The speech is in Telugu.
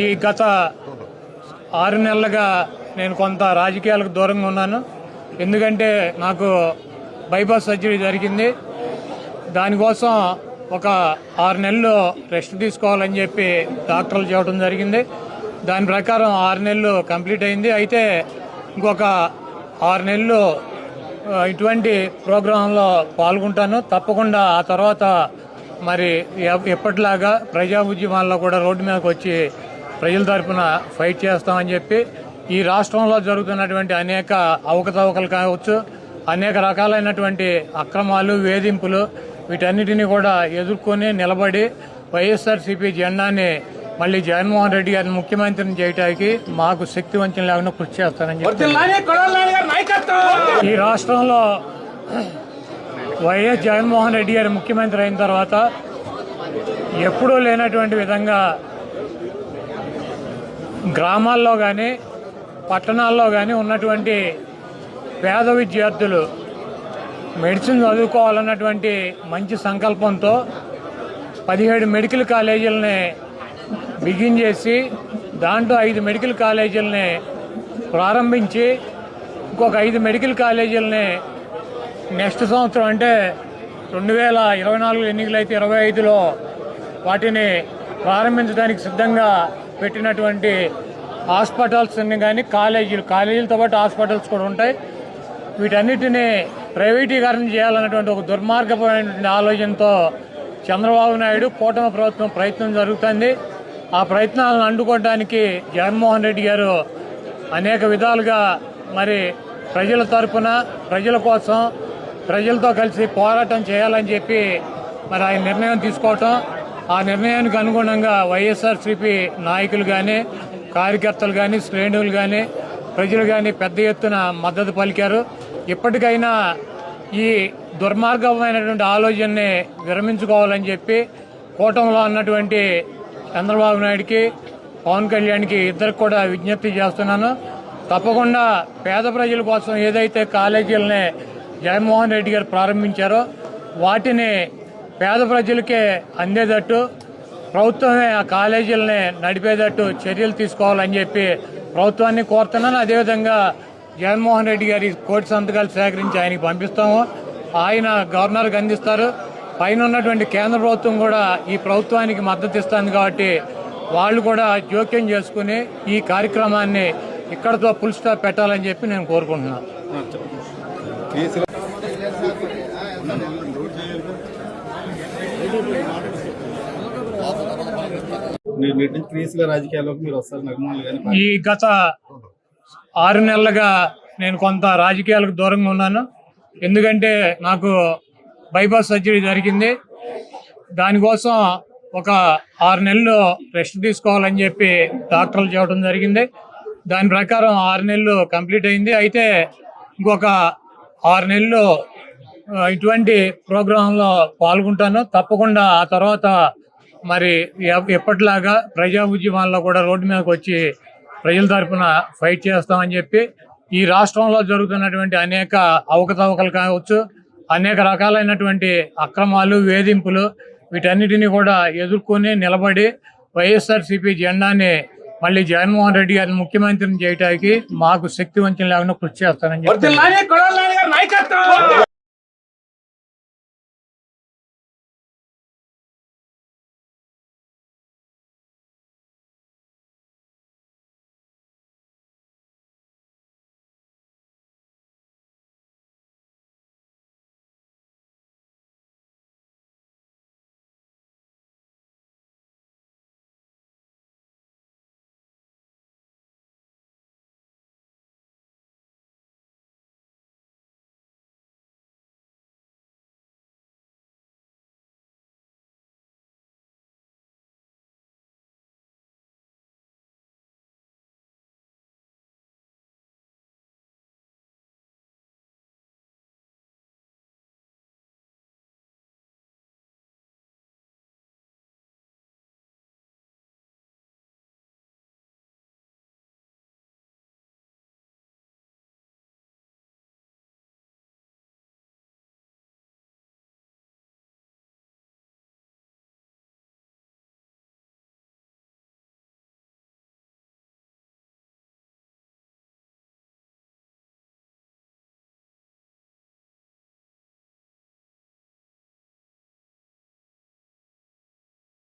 ఈ గత ఆరు నెలలుగా నేను కొంత రాజకీయాలకు దూరంగా ఉన్నాను. ఎందుకంటే నాకు బైపాస్ సర్జరీ జరిగింది. దానికోసం ఒక ఆరు నెలలు రెస్ట్ తీసుకోవాలని చెప్పి డాక్టర్లు చెప్పడం జరిగింది. దాని ప్రకారం ఆరు నెలలు కంప్లీట్ అయింది. అయితే ఇంకొక ఆరు నెలలు ఇటువంటి ప్రోగ్రాంలో పాల్గొంటాను. తప్పకుండా ఆ తర్వాత మరి ఎప్పటిలాగా ప్రజా ఉద్యమాల్లో కూడా రోడ్డు మీదకి వచ్చి ప్రజల తరపున ఫైట్ చేస్తామని చెప్పి ఈ రాష్ట్రంలో జరుగుతున్నటువంటి అనేక అవకతవకలు కావచ్చు అనేక రకాలైనటువంటి అక్రమాలు వేధింపులు వీటన్నిటిని కూడా ఎదుర్కొని నిలబడి వైఎస్ఆర్సీపీ జెండాని మళ్ళీ జగన్మోహన్ రెడ్డి గారిని ముఖ్యమంత్రిని చేయడానికి మాకు శక్తి వంచన లేకుండా కృషి చేస్తానని చెప్పి ఈ రాష్ట్రంలో వైఎస్ జగన్మోహన్ రెడ్డి గారు ముఖ్యమంత్రి అయిన తర్వాత ఎప్పుడూ లేనటువంటి విధంగా గ్రామాల్లో కానీ పట్టణాల్లో కానీ ఉన్నటువంటి పేద విద్యార్థులు మెడిసిన్ చదువుకోవాలన్నటువంటి మంచి సంకల్పంతో పదిహేడు మెడికల్ కాలేజీలని బిగిన్ చేసి దాంట్లో ఐదు మెడికల్ కాలేజీలని ప్రారంభించి ఇంకొక ఐదు మెడికల్ కాలేజీలని నెక్స్ట్ సంవత్సరం అంటే రెండు వేల ఇరవై నాలుగు ఎన్నికలు అయితే ఇరవై ఐదులో వాటిని ప్రారంభించడానికి సిద్ధంగా పెట్టినటువంటి హాస్పిటల్స్ని కానీ కాలేజీలు కాలేజీలతో పాటు హాస్పిటల్స్ కూడా ఉంటాయి. వీటన్నిటిని ప్రైవేటీకరణ చేయాలన్నటువంటి ఒక దుర్మార్గమైనటువంటి ఆలోచనతో చంద్రబాబు నాయుడు కూటమి ప్రభుత్వం ప్రయత్నం జరుగుతుంది. ఆ ప్రయత్నాలను అడ్డుకోవడానికి జగన్మోహన్ రెడ్డి గారు అనేక విధాలుగా మరి ప్రజల తరపున ప్రజల కోసం ప్రజలతో కలిసి పోరాటం చేయాలని చెప్పి మరి ఆయన నిర్ణయం తీసుకోవటం ఆ నిర్ణయానికి అనుగుణంగా వైఎస్ఆర్సీపీ నాయకులు కానీ కార్యకర్తలు కానీ శ్రేణులు కానీ ప్రజలు కానీ పెద్ద ఎత్తున మద్దతు పలికారు. ఇప్పటికైనా ఈ దుర్మార్గమైనటువంటి ఆలోచనని విరమించుకోవాలని చెప్పి కూటమిలో ఉన్నటువంటి చంద్రబాబు నాయుడికి పవన్ కళ్యాణ్కి ఇద్దరికి కూడా విజ్ఞప్తి చేస్తున్నాను. తప్పకుండా పేద ప్రజల కోసం ఏదైతే కాలేజీలని జగన్మోహన్ రెడ్డి గారు ప్రారంభించారో వాటిని పేద ప్రజలకే అందేటట్టు ప్రభుత్వమే ఆ కాలేజీలని నడిపేటట్టు చర్యలు తీసుకోవాలని చెప్పి ప్రభుత్వాన్ని కోరుతున్నాను. అదేవిధంగా జగన్మోహన్ రెడ్డి గారి కోటి సంతకాలు సేకరించి ఆయనకి పంపిస్తాము. ఆయన గవర్నర్కి అందిస్తారు. పైన ఉన్నటువంటి కేంద్ర ప్రభుత్వం కూడా ఈ ప్రభుత్వానికి మద్దతు ఇస్తుంది కాబట్టి వాళ్ళు కూడా జోక్యం చేసుకుని ఈ కార్యక్రమాన్ని ఇక్కడతో ఫుల్ స్టాప్ పెట్టాలని చెప్పి నేను కోరుకుంటున్నాను. ఈ గత ఆరు నెలలుగా నేను కొంత రాజకీయాలకు దూరంగా ఉన్నాను. ఎందుకంటే నాకు బైపాస్ సర్జరీ జరిగింది. దానికోసం ఒక ఆరు నెలలు రెస్ట్ తీసుకోవాలని చెప్పి డాక్టర్లు చెప్పడం జరిగింది. దాని ప్రకారం ఆరు నెలలు కంప్లీట్ అయింది. అయితే ఇంకొక ఆరు నెలలు ఇటువంటి ప్రోగ్రాంలో పాల్గొంటాను. తప్పకుండా ఆ తర్వాత మరి ఎప్పటిలాగా ప్రజా ఉద్యమాల్లో కూడా రోడ్డు మీదకి వచ్చి ప్రజల తరపున ఫైట్ చేస్తామని చెప్పి ఈ రాష్ట్రంలో జరుగుతున్నటువంటి అనేక అవకతవకలు కావచ్చు అనేక రకాలైనటువంటి అక్రమాలు వేధింపులు వీటన్నిటిని కూడా ఎదుర్కొని నిలబడి వైఎస్ఆర్సీపీ జెండాని మళ్ళీ జగన్మోహన్ రెడ్డి గారిని ముఖ్యమంత్రిని చేయడానికి మాకు శక్తి వంచన లేకుండా కృషి చేస్తానని చెప్పి